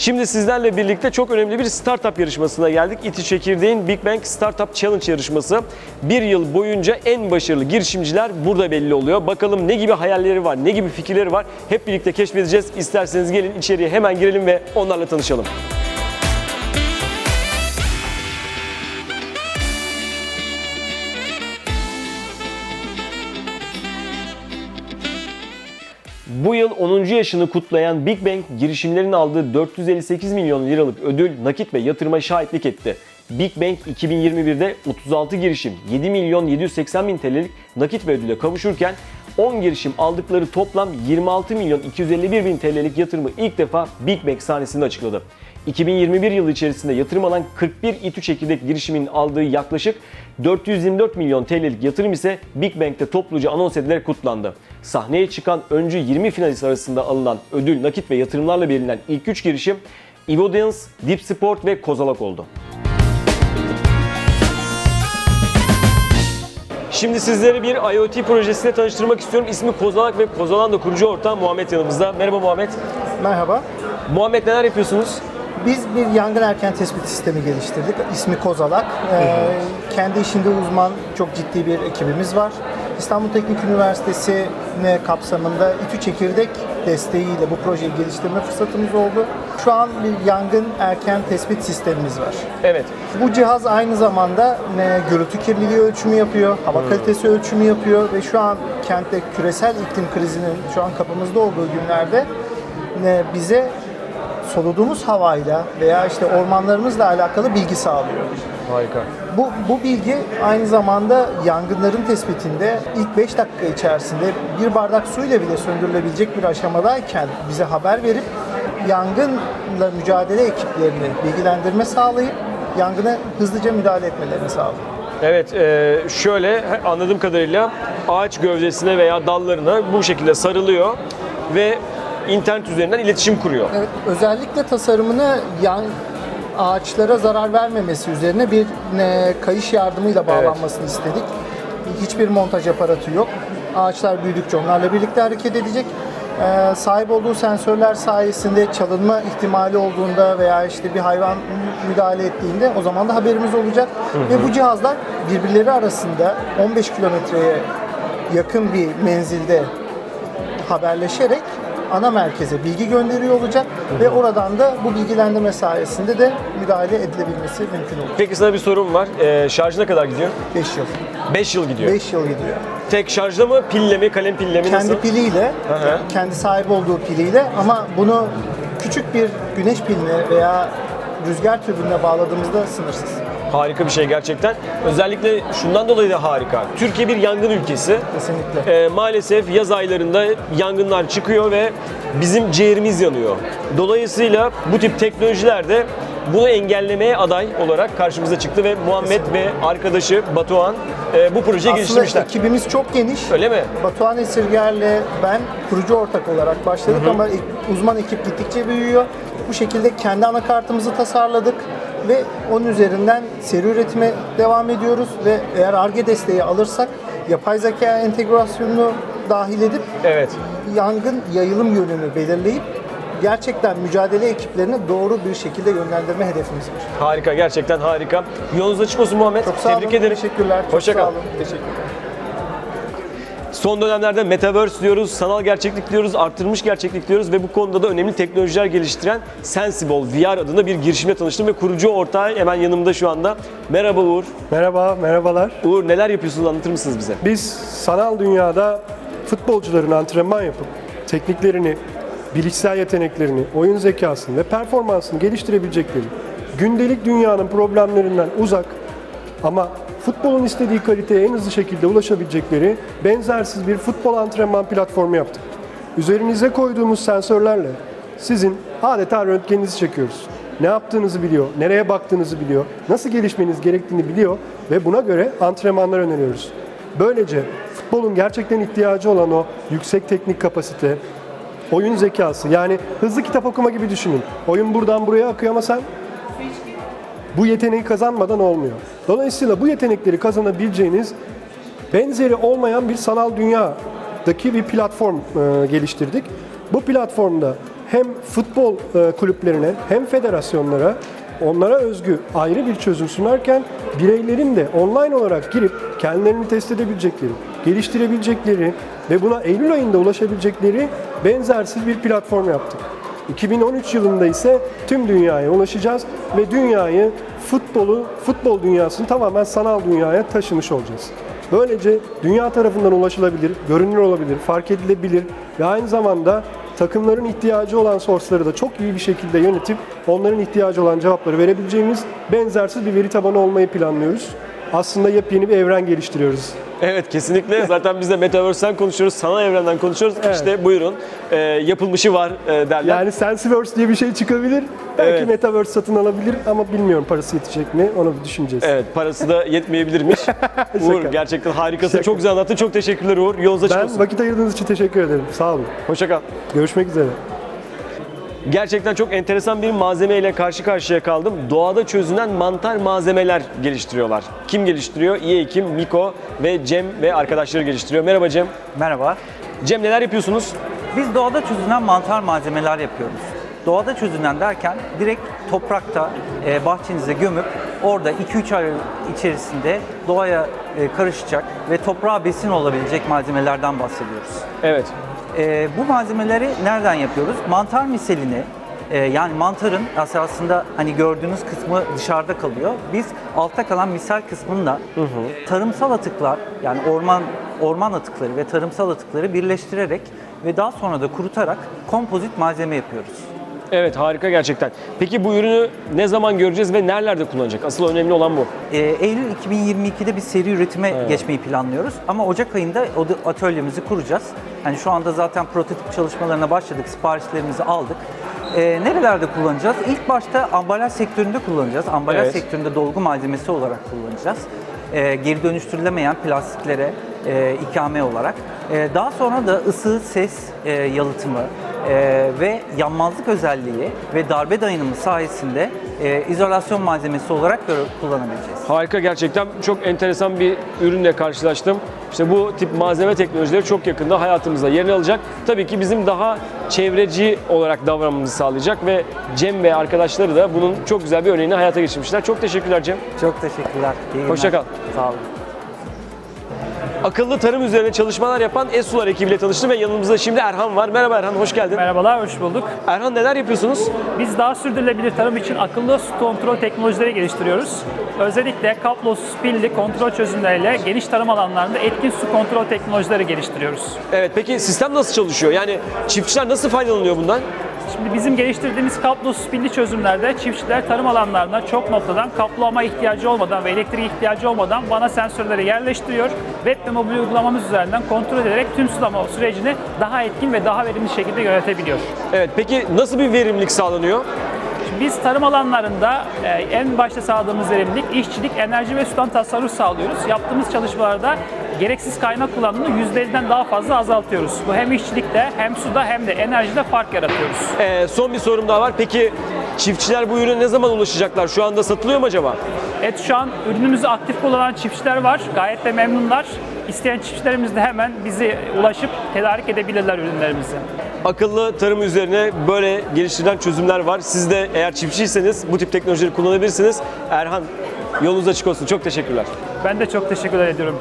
Şimdi sizlerle birlikte çok önemli bir startup yarışmasına geldik. İTİ Çekirdeğin Big Bang Startup Challenge yarışması. Bir yıl boyunca en başarılı girişimciler burada belli oluyor. Bakalım ne gibi hayalleri var, ne gibi fikirleri var hep birlikte keşfedeceğiz. İsterseniz gelin içeriye hemen girelim ve onlarla tanışalım. Bu yıl 10. yaşını kutlayan Big Bang girişimlerin aldığı 458 milyon liralık ödül, nakit ve yatırıma şahitlik etti. Big Bang 2021'de 36 girişim, 7 milyon 780 bin TL'lik nakit ve ödüle kavuşurken 10 girişim aldıkları toplam 26 milyon 251 bin TL'lik yatırımı ilk defa Big Bang sahnesinde açıkladı. 2021 yılı içerisinde yatırım alan 41 İTÜ çekirdek girişimin aldığı yaklaşık 424 milyon TL'lik yatırım ise Big Bang'de topluca anons edilerek kutlandı. Sahneye çıkan öncü 20 finalist arasında alınan ödül, nakit ve yatırımlarla belirlenen ilk 3 girişim Evodance, Deep Sport ve Kozalak oldu. Şimdi sizleri bir IoT projesine tanıştırmak istiyorum. İsmi Kozalak ve Kozalak'ın da kurucu ortağı Muhammed yanımızda. Merhaba Muhammed. Merhaba. Muhammed neler yapıyorsunuz? Biz bir yangın erken tespit sistemi geliştirdik. İsmi Kozalak. Ee, kendi işinde uzman çok ciddi bir ekibimiz var. İstanbul Teknik Üniversitesi ne kapsamında İTÜ Çekirdek desteğiyle bu projeyi geliştirme fırsatımız oldu. Şu an bir yangın erken tespit sistemimiz var. Evet. Bu cihaz aynı zamanda ne gürültü kirliliği ölçümü yapıyor, hava kalitesi ölçümü yapıyor ve şu an kentte küresel iklim krizinin şu an kapımızda olduğu günlerde ne bize soluduğumuz havayla veya işte ormanlarımızla alakalı bilgi sağlıyor. Harika. Bu, bu bilgi aynı zamanda yangınların tespitinde ilk 5 dakika içerisinde bir bardak suyla bile söndürülebilecek bir aşamadayken bize haber verip yangınla mücadele ekiplerini bilgilendirme sağlayıp yangına hızlıca müdahale etmelerini sağlıyor. Evet, e, şöyle anladığım kadarıyla ağaç gövdesine veya dallarına bu şekilde sarılıyor ve internet üzerinden iletişim kuruyor. Evet, özellikle tasarımını yan ağaçlara zarar vermemesi üzerine bir ne, kayış yardımıyla bağlanmasını istedik. Hiçbir montaj aparatı yok. Ağaçlar büyüdükçe onlarla birlikte hareket edecek. Ee, sahip olduğu sensörler sayesinde çalınma ihtimali olduğunda veya işte bir hayvan müdahale ettiğinde o zaman da haberimiz olacak. Ve bu cihazlar birbirleri arasında 15 kilometreye yakın bir menzilde haberleşerek ana merkeze bilgi gönderiyor olacak ve oradan da bu bilgilendirme sayesinde de müdahale edilebilmesi mümkün olacak. Peki sana bir sorum var. E, şarjı ne kadar gidiyor? 5 yıl. 5 yıl gidiyor. 5 yıl gidiyor. Tek şarjda mı, pille mi, kalem pille mi nasıl? Kendi piliyle, Hı hı. kendi sahip olduğu piliyle ama bunu küçük bir güneş piline veya rüzgar türbününe bağladığımızda sınırsız. Harika bir şey gerçekten. Özellikle şundan dolayı da harika. Türkiye bir yangın ülkesi. Kesinlikle. E, maalesef yaz aylarında yangınlar çıkıyor ve bizim ciğerimiz yanıyor. Dolayısıyla bu tip teknolojiler de bunu engellemeye aday olarak karşımıza çıktı ve Muhammed ve arkadaşı Batuhan e, bu projeyi Aslında geliştirmişler. ekibimiz çok geniş. Öyle mi? Batuhan Esirger'le ben kurucu ortak olarak başladık ama ek- uzman ekip gittikçe büyüyor. Bu şekilde kendi anakartımızı tasarladık ve onun üzerinden seri üretime devam ediyoruz ve eğer ARGE desteği alırsak yapay zeka entegrasyonunu dahil edip Evet. yangın yayılım yönünü belirleyip gerçekten mücadele ekiplerini doğru bir şekilde yönlendirme hedefimiz var. Harika, gerçekten harika. Yolunuz açık olsun Muhammed. Çok sağ Tebrik olun, ederim. teşekkürler. Çok Hoşça sağ kal. olun. Teşekkürler. Son dönemlerde Metaverse diyoruz, sanal gerçeklik diyoruz, artırılmış gerçeklik diyoruz ve bu konuda da önemli teknolojiler geliştiren Sensible VR adında bir girişimle tanıştım ve kurucu ortağı hemen yanımda şu anda. Merhaba Uğur. Merhaba, merhabalar. Uğur neler yapıyorsunuz anlatır mısınız bize? Biz sanal dünyada futbolcuların antrenman yapıp tekniklerini, bilişsel yeteneklerini, oyun zekasını ve performansını geliştirebilecekleri, gündelik dünyanın problemlerinden uzak ama futbolun istediği kaliteye en hızlı şekilde ulaşabilecekleri benzersiz bir futbol antrenman platformu yaptık. Üzerinize koyduğumuz sensörlerle sizin adeta röntgeninizi çekiyoruz. Ne yaptığınızı biliyor, nereye baktığınızı biliyor, nasıl gelişmeniz gerektiğini biliyor ve buna göre antrenmanlar öneriyoruz. Böylece futbolun gerçekten ihtiyacı olan o yüksek teknik kapasite, oyun zekası yani hızlı kitap okuma gibi düşünün. Oyun buradan buraya akıyor ama sen bu yeteneği kazanmadan olmuyor. Dolayısıyla bu yetenekleri kazanabileceğiniz benzeri olmayan bir sanal dünyadaki bir platform e, geliştirdik. Bu platformda hem futbol e, kulüplerine hem federasyonlara onlara özgü ayrı bir çözüm sunarken bireylerin de online olarak girip kendilerini test edebilecekleri, geliştirebilecekleri ve buna Eylül ayında ulaşabilecekleri benzersiz bir platform yaptık. 2013 yılında ise tüm dünyaya ulaşacağız ve dünyayı futbolu, futbol dünyasını tamamen sanal dünyaya taşımış olacağız. Böylece dünya tarafından ulaşılabilir, görünür olabilir, fark edilebilir ve aynı zamanda takımların ihtiyacı olan source'ları da çok iyi bir şekilde yönetip onların ihtiyacı olan cevapları verebileceğimiz benzersiz bir veri tabanı olmayı planlıyoruz. Aslında yepyeni bir evren geliştiriyoruz. Evet kesinlikle. Zaten biz de Metaverse'den konuşuyoruz, sanal evrenden konuşuyoruz. Evet. İşte buyurun e, yapılmışı var e, derler. Yani Sensiverse diye bir şey çıkabilir. Belki Evet. Metaverse satın alabilir ama bilmiyorum parası yetecek mi onu bir düşüneceğiz. Evet parası da yetmeyebilirmiş. Uğur gerçekten harikasın. Şaka. Çok güzel anlattın. Çok teşekkürler Uğur. Yolunuz açık Ben olsun. vakit ayırdığınız için teşekkür ederim. Sağ olun. Hoşça kal. Görüşmek üzere. Gerçekten çok enteresan bir malzeme ile karşı karşıya kaldım. Doğada çözünen mantar malzemeler geliştiriyorlar. Kim geliştiriyor? İyi Ekim, Miko ve Cem ve arkadaşları geliştiriyor. Merhaba Cem. Merhaba. Cem neler yapıyorsunuz? Biz doğada çözünen mantar malzemeler yapıyoruz. Doğada çözünen derken direkt toprakta e, bahçenize gömüp orada 2-3 ay içerisinde doğaya e, karışacak ve toprağa besin olabilecek malzemelerden bahsediyoruz. Evet. E, bu malzemeleri nereden yapıyoruz? Mantar miselini e, yani mantarın aslında hani gördüğünüz kısmı dışarıda kalıyor. Biz altta kalan misal kısmında e, tarımsal atıklar yani orman orman atıkları ve tarımsal atıkları birleştirerek ve daha sonra da kurutarak kompozit malzeme yapıyoruz. Evet harika gerçekten. Peki bu ürünü ne zaman göreceğiz ve nerelerde kullanacak? Asıl önemli olan bu. E, Eylül 2022'de bir seri üretime geçmeyi planlıyoruz. Ama Ocak ayında atölyemizi kuracağız. Hani şu anda zaten prototip çalışmalarına başladık, siparişlerimizi aldık. E, nerelerde kullanacağız? İlk başta ambalaj sektöründe kullanacağız. Ambalaj Evet. sektöründe dolgu malzemesi olarak kullanacağız. E, geri dönüştürülemeyen plastiklere e, ikame olarak. E, daha sonra da ısı, ses e, yalıtımı e, ve yanmazlık özelliği ve darbe dayanımı sayesinde e, izolasyon malzemesi olarak gör- kullanabileceğiz. Harika gerçekten çok enteresan bir ürünle karşılaştım. İşte bu tip malzeme teknolojileri çok yakında hayatımızda yerini alacak. Tabii ki bizim daha çevreci olarak davranmamızı sağlayacak ve Cem ve arkadaşları da bunun çok güzel bir örneğini hayata geçirmişler. Çok teşekkürler Cem. Çok teşekkürler. İyi günler. Hoşça kal. Sağ olun. Akıllı tarım üzerine çalışmalar yapan Esular ekibiyle tanıştım ve yanımızda şimdi Erhan var. Merhaba Erhan, hoş geldin. Merhabalar, hoş bulduk. Erhan neler yapıyorsunuz? Biz daha sürdürülebilir tarım için akıllı su kontrol teknolojileri geliştiriyoruz. Özellikle kablosuz pilli kontrol çözümleriyle geniş tarım alanlarında etkin su kontrol teknolojileri geliştiriyoruz. Evet, peki sistem nasıl çalışıyor? Yani çiftçiler nasıl faydalanıyor bundan? Şimdi bizim geliştirdiğimiz kablosuz pilli çözümlerde çiftçiler tarım alanlarına çok noktadan kablolama ihtiyacı olmadan ve elektrik ihtiyacı olmadan bana sensörleri yerleştiriyor. Web ve mobil uygulamamız üzerinden kontrol ederek tüm sulama sürecini daha etkin ve daha verimli şekilde yönetebiliyor. Evet, peki nasıl bir verimlilik sağlanıyor? Biz tarım alanlarında e, en başta sağladığımız verimlilik, işçilik, enerji ve sudan tasarruf sağlıyoruz. Yaptığımız çalışmalarda gereksiz kaynak kullanımını %50'den daha fazla azaltıyoruz. Bu hem işçilikte hem suda hem de enerjide fark yaratıyoruz. Ee, son bir sorum daha var. Peki çiftçiler bu ürüne ne zaman ulaşacaklar? Şu anda satılıyor mu acaba? Evet şu an ürünümüzü aktif kullanan çiftçiler var. Gayet de memnunlar. İsteyen çiftçilerimiz de hemen bizi ulaşıp tedarik edebilirler ürünlerimizi. Akıllı tarım üzerine böyle geliştirilen çözümler var. Siz de eğer çiftçiyseniz bu tip teknolojileri kullanabilirsiniz. Erhan yolunuz açık olsun. Çok teşekkürler. Ben de çok teşekkür ediyorum.